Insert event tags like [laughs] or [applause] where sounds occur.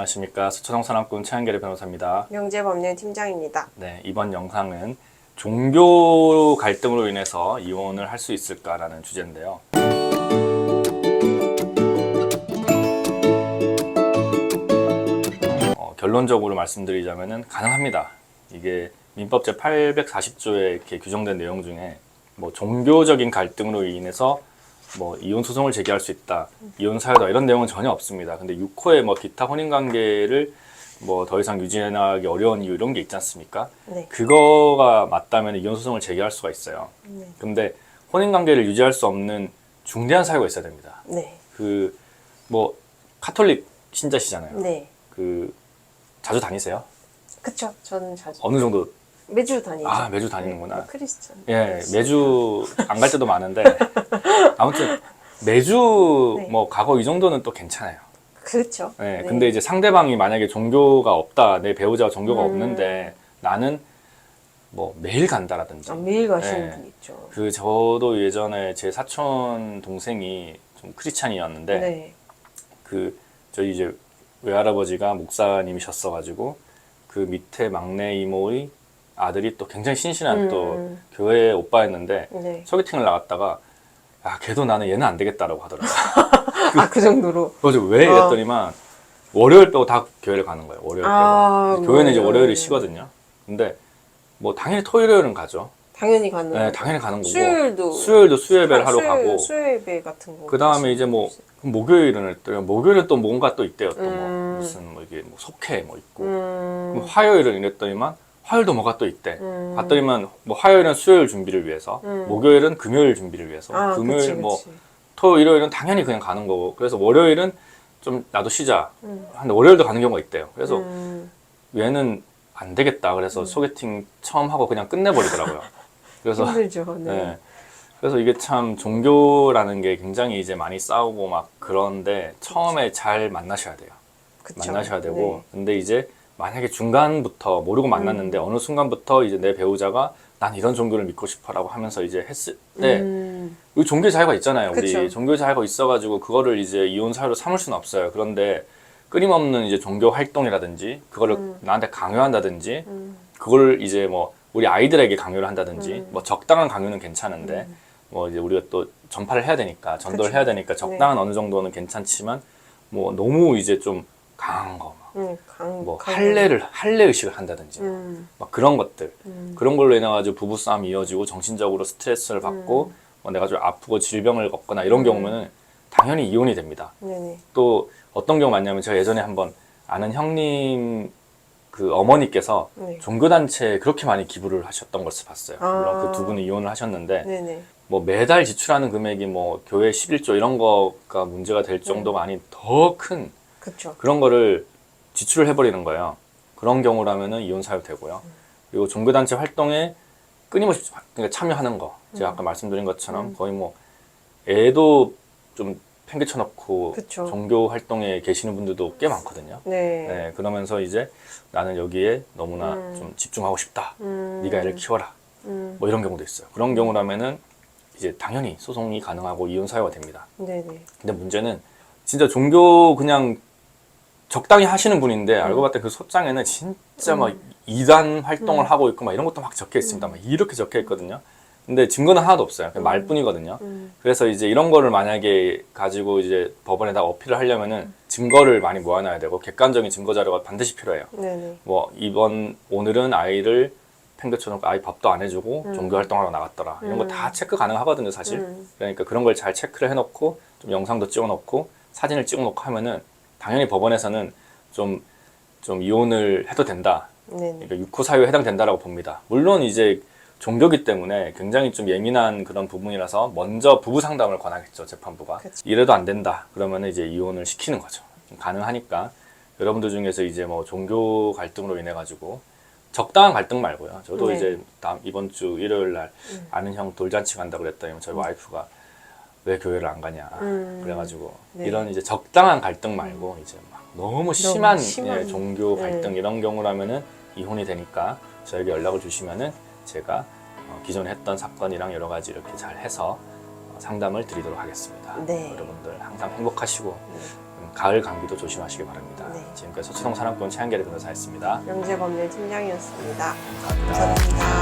안녕하십니까 서초동 산악군 최한결의 변호사입니다. 명재법률 팀장입니다. 네 이번 영상은 종교 갈등으로 인해서 이혼을 할 수 있을까라는 주제인데요. 어, 결론적으로 말씀드리자면은 가능합니다. 이게 민법 제 840조에 이렇게 규정된 내용 중에 뭐 종교적인 갈등으로 인해서 뭐 이혼 소송을 제기할 수 있다, 이혼 사유다 이런 내용은 전혀 없습니다. 근데 6호에 뭐 기타 혼인 관계를 뭐 더 이상 유지하기 어려운 이유 이런 게 있지 않습니까? 네. 그거가 맞다면 이혼 소송을 제기할 수가 있어요. 네. 근데 혼인 관계를 유지할 수 없는 중대한 사유가 있어야 됩니다. 네. 그뭐 카톨릭 신자시잖아요. 네. 그 자주 다니세요? 그쵸. 저는 자주. 어느 정도? 매주 다니죠. 아 매주 네, 다니는구나. 크리스천. 예, 매주 안 갈 때도 많은데 아무튼 매주 네. 뭐 가고 이 정도는 또 괜찮아요. 그렇죠. 네, 근데 이제 상대방이 만약에 종교가 없다, 내 배우자가 종교가 음. 없는데 나는 뭐 매일 간다라든지. 아, 매일 가시는 네. 분 있죠. 그 저도 예전에 제 사촌 동생이 좀 크리스찬이었는데 네. 그 저희 이제 외할아버지가 목사님이셨어가지고 그 밑에 막내 이모의 아들이 또 굉장히 신신한 또 음. 교회 오빠였는데 네. 소개팅을 나갔다가 아 걔도 나는 얘는 안 되겠다라고 하더라고요. [laughs] 아, 그 정도로. 그래서 왜 어. 이랬더니만 월요일 빼고 다 교회를 가는 거예요. 월요일 빼고. 아, 교회는 이제 뭐, 월요일이 네. 쉬거든요. 근데 뭐 당연히 토요일은 가죠. 당연히 가는. 네, 당연히 가는 거고. 수요일도. 수요일도 수요예배를 하러 수요일- 가고. 수요예배 같은 거. 그 다음에 이제 뭐 목요일은 했더니 목요일은 또 뭔가 또 있대요. 또뭐 음. 무슨 뭐 이게 뭐 속회 뭐 있고. 음. 그럼 화요일은 이랬더니만 화요일도 뭐가 또 있대. 음. 봤더니만 뭐 화요일은 수요일 준비를 위해서, 음. 목요일은 금요일 준비를 위해서, 아, 금요일 그치, 뭐 그치. 토 일요일은 당연히 그냥 가는 거고. 그래서 월요일은 좀 나도 쉬자. 음. 근데 월요일도 가는 경우가 있대요. 그래서 음. 얘는 안 되겠다. 그래서 소개팅 처음 하고 그냥 끝내버리더라고요. [laughs] 그래서 힘들죠. 네. 네. 그래서 이게 참 종교라는 게 굉장히 이제 많이 싸우고 막 그런데 처음에 잘 만나셔야 돼요. 그쵸. 만나셔야 되고. 네. 근데 이제 만약에 중간부터 모르고 만났는데 음. 어느 순간부터 이제 내 배우자가 난 이런 종교를 믿고 싶어라고 하면서 이제 했을 때 음. 이 종교 자유가 있잖아요. 우리 그쵸. 종교 자유가 있어가지고 그거를 이제 이혼 사유로 삼을 수는 없어요. 그런데 끊임없는 이제 종교 활동이라든지 그거를 음. 나한테 강요한다든지 음. 그걸 이제 뭐 우리 아이들에게 강요를 한다든지 음. 뭐 적당한 강요는 괜찮은데 음. 뭐 이제 우리가 또 전파를 해야 되니까 전도를 그쵸. 해야 되니까 적당한 어느 정도는 괜찮지만 뭐 너무 이제 좀 강한 거, 음. 강, 뭐 강- 할례를 할례 의식을 한다든지 음. 막 그런 것들 음. 그런 걸로 인해 가지고 부부 싸움이 이어지고 정신적으로 스트레스를 받고 뭐 내가 좀 아프고 질병을 겪거나 이런 음. 경우면은 당연히 이혼이 됩니다. 네네. 또 어떤 경우 많냐면 제가 예전에 한번 아는 형님 그 어머니께서 네. 종교단체에 그렇게 많이 기부를 하셨던 것을 봤어요. 물론 아. 그두 분이 이혼을 하셨는데 네네. 뭐 매달 지출하는 금액이 뭐 교회 11조 이런 거가 문제가 될 정도가 아닌 더 큰 그쵸. 그런 거를 지출을 해버리는 거예요. 그런 경우라면은 이혼 사유 되고요. 그리고 종교단체 활동에 끊임없이 그러니까 참여하는 거. 제가 아까 말씀드린 것처럼 음. 거의 뭐 애도 좀 팽개쳐놓고 그쵸. 종교 활동에 계시는 분들도 꽤 많거든요. 네. 네, 그러면서 이제 나는 여기에 너무나 음. 좀 집중하고 싶다. 음. 네가 애를 키워라. 음. 뭐 이런 경우도 있어요. 그런 경우라면은 이제 당연히 소송이 가능하고 이혼 사유가 됩니다. 네네. 근데 문제는 진짜 종교 그냥 적당히 하시는 분인데 알고 봤더니 그 소장에는 진짜 막 이단 활동을 하고 있고 막 이런 것도 막 적혀 있습니다. 막 이렇게 적혀 있거든요. 근데 증거는 하나도 없어요. 그냥 말뿐이거든요. 음. 그래서 이제 이런 거를 만약에 가지고 이제 법원에다 어필을 하려면은 증거를 많이 모아놔야 되고 객관적인 증거 자료가 반드시 필요해요. 네네. 뭐 이번 오늘은 아이를 팽개쳐놓고 아이 밥도 안 해주고 음. 종교 활동하러 나갔더라 이런 거 다 체크 가능하거든요 사실 음. 그러니까 그런 걸 잘 체크를 해놓고 좀 영상도 찍어놓고 사진을 찍어놓고 하면은 당연히 법원에서는 좀 좀 이혼을 해도 된다. 그러니까 육호 사유에 해당된다라고 봅니다 물론 이제 종교기 때문에 굉장히 좀 예민한 그런 부분이라서 먼저 부부 상담을 권하겠죠 재판부가 그치. 이래도 안 된다 그러면 이제 이혼을 시키는 거죠 가능하니까 여러분들 중에서 이제 뭐 종교 갈등으로 인해 가지고 적당한 갈등 말고요 저도 네. 이제 다음 이번 주 일요일 날 음. 아는 형 돌잔치 간다 그랬더니 저희 와이프가 왜 교회를 안 가냐 음. 그래가지고 네. 이런 이제 적당한 갈등 말고 이제 막 너무 심한, 심한. 예, 종교 네. 갈등 이런 경우라면은 이혼이 되니까 저에게 연락을 주시면은 제가 어, 기존에 했던 사건이랑 여러 가지 이렇게 잘 해서 어, 상담을 드리도록 하겠습니다. 네. 여러분들 항상 행복하시고 음, 가을 감기도 조심하시기 바랍니다. 네. 지금까지 서초동 사랑꾼 최한결의 변호사였습니다. 영재법률 팀장이었습니다. 감사합니다. 감사합니다.